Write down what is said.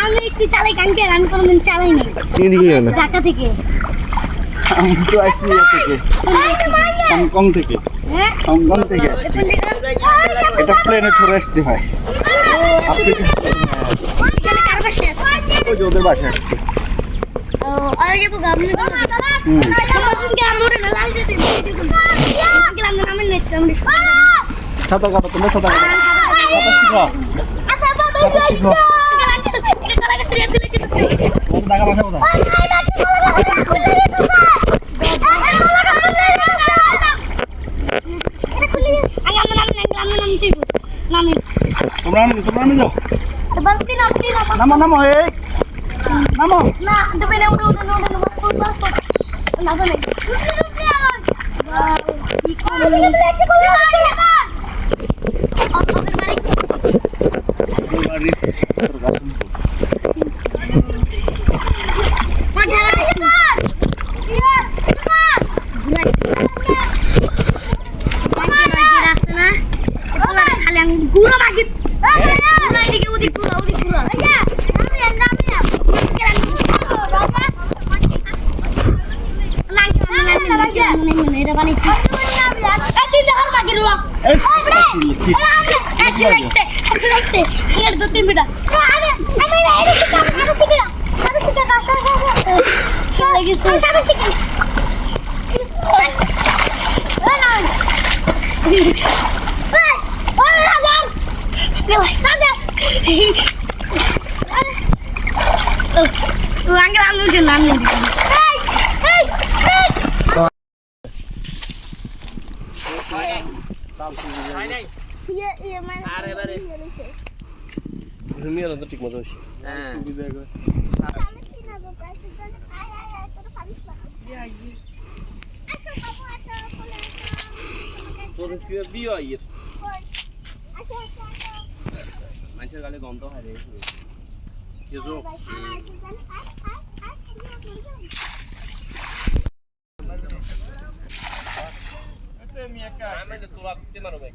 আমি একটু চালাই কানকে আমি কোনোদিন চালাই না এদিকে ঢাকা থেকে আমি তো আসছি ইয়ে থেকে। হংকং থেকে। হ্যাঁ হংকং থেকে। আসছি এটা প্লেনে চলে আসতে হয় ওদের বাসায় আসছি ও, ওই যে তো গামলা তো। হুম তোমার কোনকে আমরে না লাল যেতে আঙ্কেল আমরা নামের নেট আমরা সাঁতার কাটো তোমরা সাঁতার কাটো Tumaran dito, tumaran dito. Tumaran dito, tumaran dito. Namo, namo, eh. Namo. Na, dumi na ulo, ulo, ulo, ulo, ulo, ulo. Ano ba na? Wow, ikaw na. Oh, pabalik. Pabalik. Angkat anu jangan anu. ঘুমিয়ে তো ঠিক মতো হয়েছে হ্যাঁ মানুষের গালে গন্ধ হয় রে যেতো আমি তো তোরা তে মারো ভাই